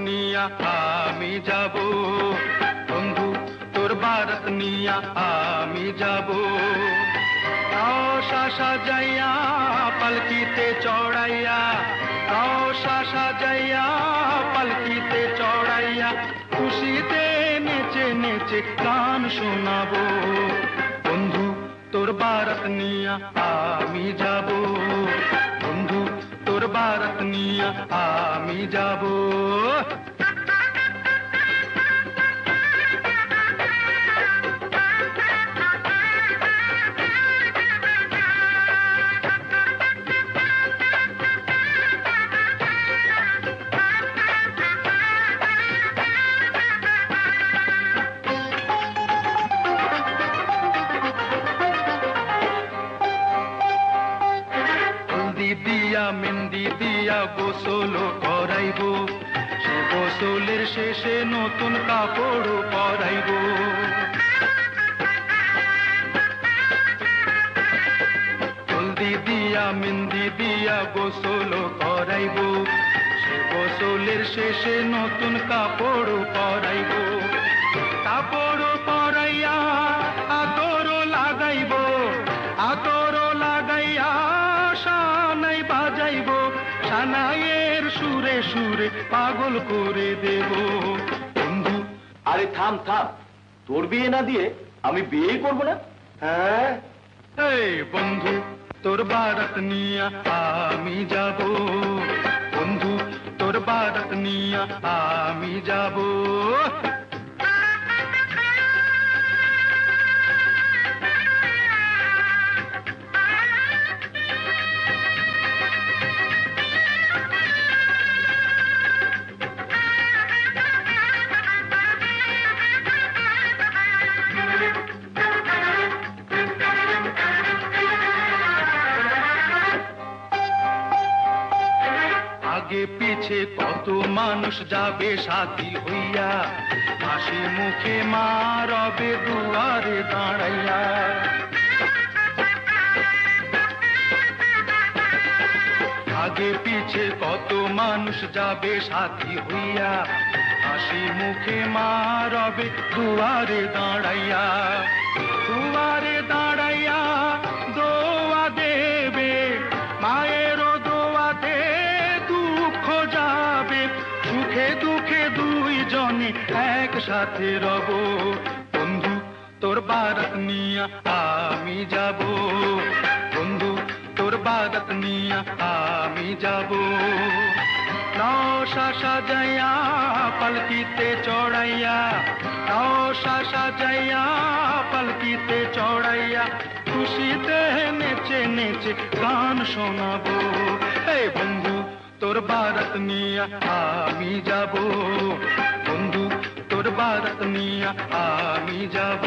নিয়া আমি যাব বন্ধু তোর বারাত নিয়া আমি যাব রসা সাজাইয়া, পালকিতে চড়াইয়া রসা সাজাইয়া, পালকিতে চড়াইয়া, খুশিতে নেচে নেচে গান শোনাবো। বন্ধু, তোর বারাত নিয়া আমি যাব। বন্ধু, তোর বারাত নিয়া আমি যাব। দিয়া মেহেন্দি দিয়া গোসল করাইব। সে গোসলের শেষে নতুন কাপড় পরাইব। হলদি দিয়া মেহেন্দি দিয়া গোসল করাইব। সে গোসলের শেষে নতুন কাপড় পরাইব। কাপড় সানাইয়ের সুরে সুরে পাগল করে দেব। বন্ধু আরে থাম থাম। তোর বিয়ে না দিয়ে আমি বিয়েই করব না। হ্যাঁ? এই বন্ধু তোর বারাত নিয়া আমি যাব। বন্ধু তোর বারাত নিয়া আমি যাব। আগে পিছে কত মানুষ যাবে সাথী হইয়া। হাসি মুখে মা রবে দুয়ারে দাঁড়াইয়া। আগে পিছে কত মানুষ যাবে সাথী হইয়া। হাসি মুখে মা রবে দুয়ারে দাঁড়াইয়া। দুয়ারে দাঁড়াইয়া দুইজনে একসাথে রব। বন্ধু, তোর বারাত নিয়া আমি যাব। বন্ধু, তোর বারাত নিয়া আমি যাব। নশা সাজাইয়া পালকিতে চড়াইয়া নশা সাজাইয়া পালকিতে চড়াইয়া খুশিতে নেচে নেচে গান শোনাবো। তোর ভারত নিয়া আমি যাব। বন্ধু তোর ভারত নিয়া আমি যাব।